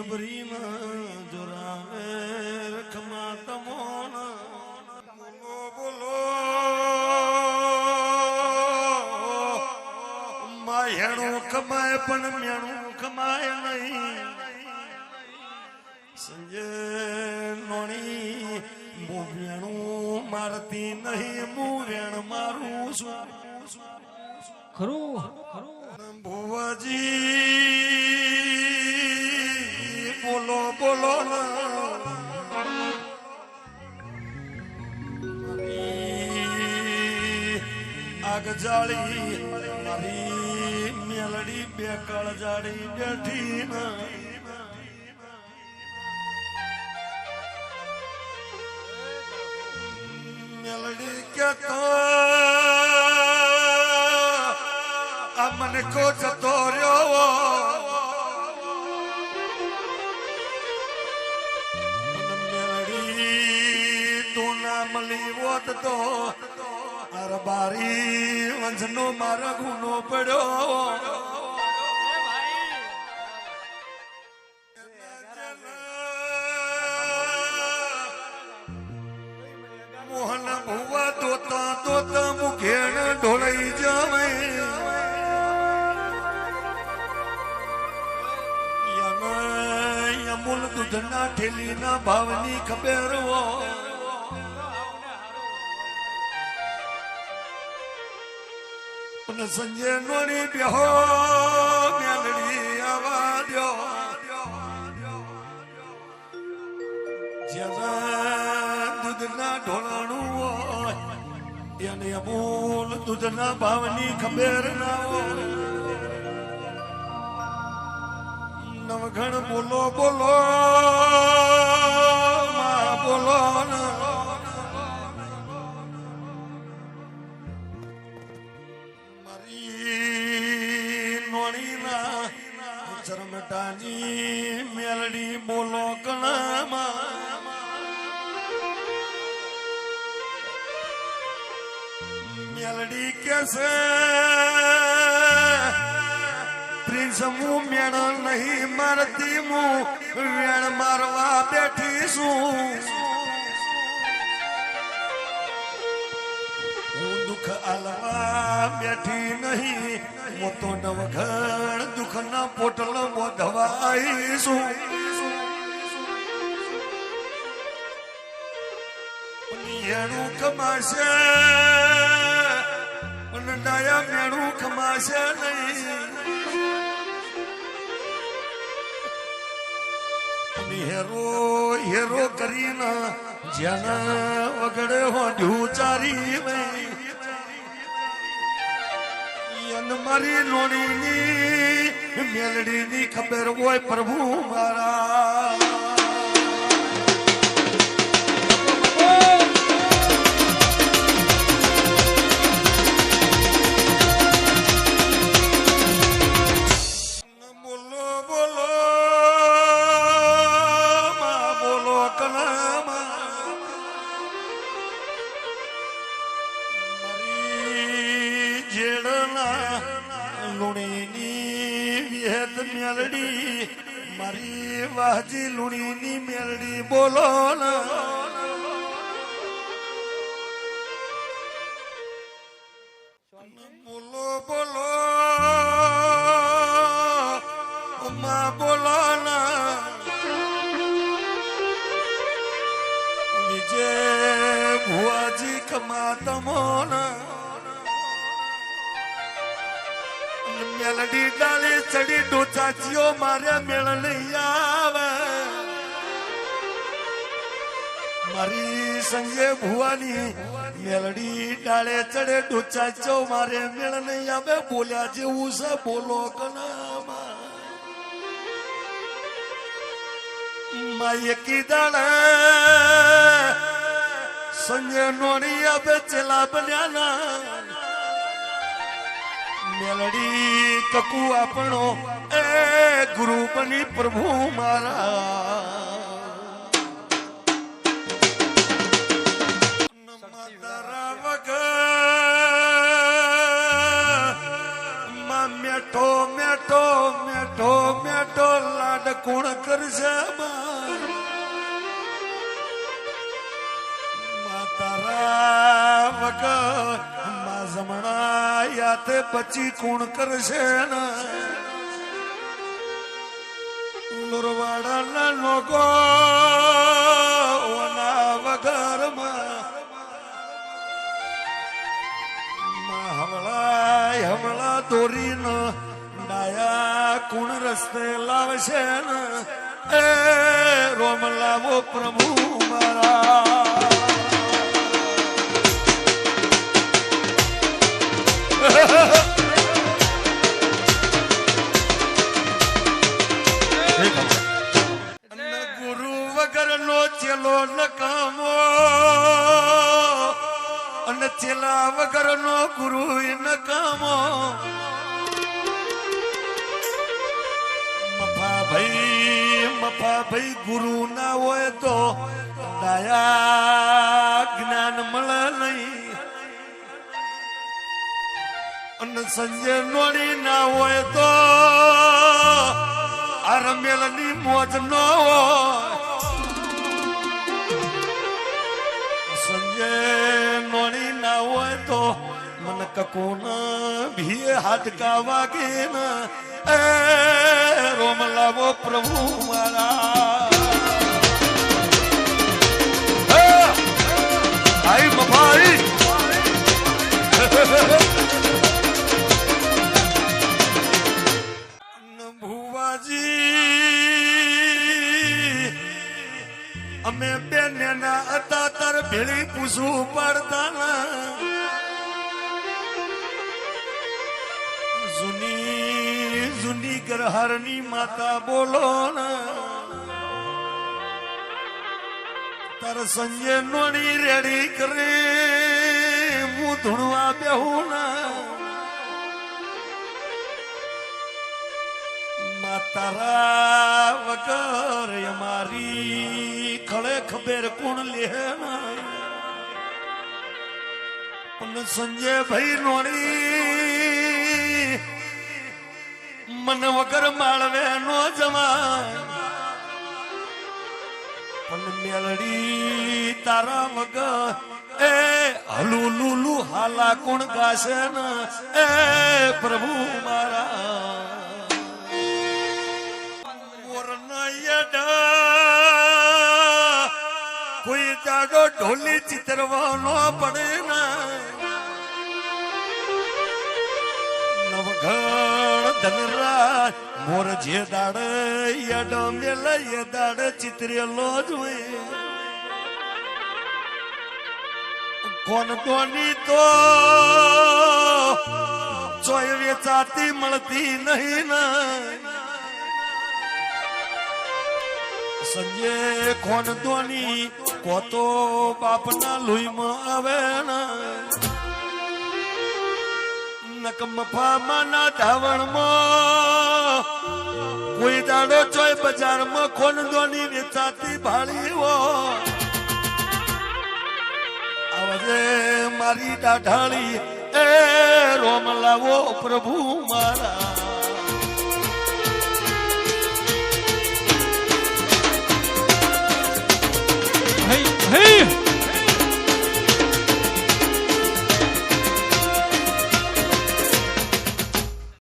જબરીમાં જોરાવે રખમાં તમોન. બોલો માયણું કમાય પણ મેણું કમાય નહીં. સંજય નોણી હું વેણું મારતી નહીં હું વેણ મારું છું. ખરું ખરું. ભુવાજી બોલો બોલો આગ જાળી, મારી મેલડી બે કળ જાળી બેઠી મેલડી કેતો આ મને કો જતો મળી હોત તો અર બારી વંજનો મારા ગુનો પડ્યો. મોહન ભુવા દોતા દોતા મુખેણ ઢોળાઈ જાવે અમૂલ દૂધના ઠેલીના ભાવની ખબર અને સંજય નોની બેહો, મેલડી આવા જ્યાં દૂધના ઢોળાણું હોય એને અમૂલ દૂધના ભાવની ખબર ના હોય નવઘણ બોલો બોલો બોલો ને. મારી નોણીના ચરમટાની મેલડી બોલો કણામાં મેલડી કેસે પ્રિન્સ હું મેણ નહીં મારતી હું, વેણ મારવા બેઠી છું. દુઃખ આલવા બેઠી નહીં. હું તો નવઘણ દુઃખના પોટલ બોધવાઈ છું એનું કમાશે અને ડાયા મેણું કમાશે નહીં. હેરો હેરો કરીને જેના વગડે હોડ્યું ચારી નહીં. અને મારી લોણીની મેલડીની ખબર હોય પ્રભુ મારા. લુણીની વેદ મેલડી, મારી વાહજી લુણીની મેલડી, બોલો બોલો બોલો. ઉમા બોલો વિજય ભુવાજી કમા તમોના મેલડી ડાળી ચડી ડોચાચીઓ મારે મેળ નહીં આવે. મારી સંગે ભુવાની મેલડી ડાળે ચડે ડોચાચો મારે મેળ નહીં આવે. બોલ્યા જેવું છે, બોલો કનામાં. માય કીધા સંજય નોડી આપે ચેલા બન્યાના મેલડી કકુ આપણો એ ગુરુ બની પ્રભુ મારા મેઠો મેઠો મેઠો મેઠો લાડ કોણ કર કરશે બા. મા વગર મા જમણા યાતે પછી કોણ કરશે ને? લુરવાડાના લોકો ઓના વગરમાં માં હમળા હમળા દોરીને ડાયા કુણ રસ્તે લાવશે ને? એ રોમ લાવો પ્રભુ. ચેલા વગરનો ગુરુ નકામો મફા ભાઈ મફા ભાઈ ગુરુ ના હોય તો દયા જ્ઞાન મળે નહીં. અને સંજય નોડી ના હોય તો આ રમેલની મોજ ન હોય. સંજય ના મન કકોન ભી હાડકા વાગે ના એ રોમ લાવો પ્રભુ મારા. હે! આઈ મફાઈ. ભુવાજી અમે બે નેના હતા, તાર ભેળી પૂછવું પડતા ના. જૂની ગ્રહારની માતા બોલો તાર સંજય નોણી રેડી કરે, હું ધૂણવા બેહું ના. માં તારા વગર અમારી ખળે ખબેર કોણ લે પણ સંજય ભાઈ નોડી મન વગર માળવે નો જમા પણ મેલડી તારા વગર એ હલુ લુલુ હાલા કોણ ગાશે ને? એ પ્રભુ મારા. કોઈ જાડો ઢોલી ચિતરવાનો પડે ના. નવઘણ ધનરાજ, મોર જે દાડ યડો મેલ એ દાડ ચિતરેલો જ હોય કોણ કોની તો ચોય વેચાતી મળતી નહીં ના. સંજે કોણ ધોની કોતો બાપના લુઈમાં આવે નકમફામાં ના ઢાવણમાં. કોઈ દાડો ચોય બજારમાં કોણ દોની વેચાતી ભાળી હો આવજે મારી દાઢાળી એ રોમ લાવો પ્રભુ મારા. હે.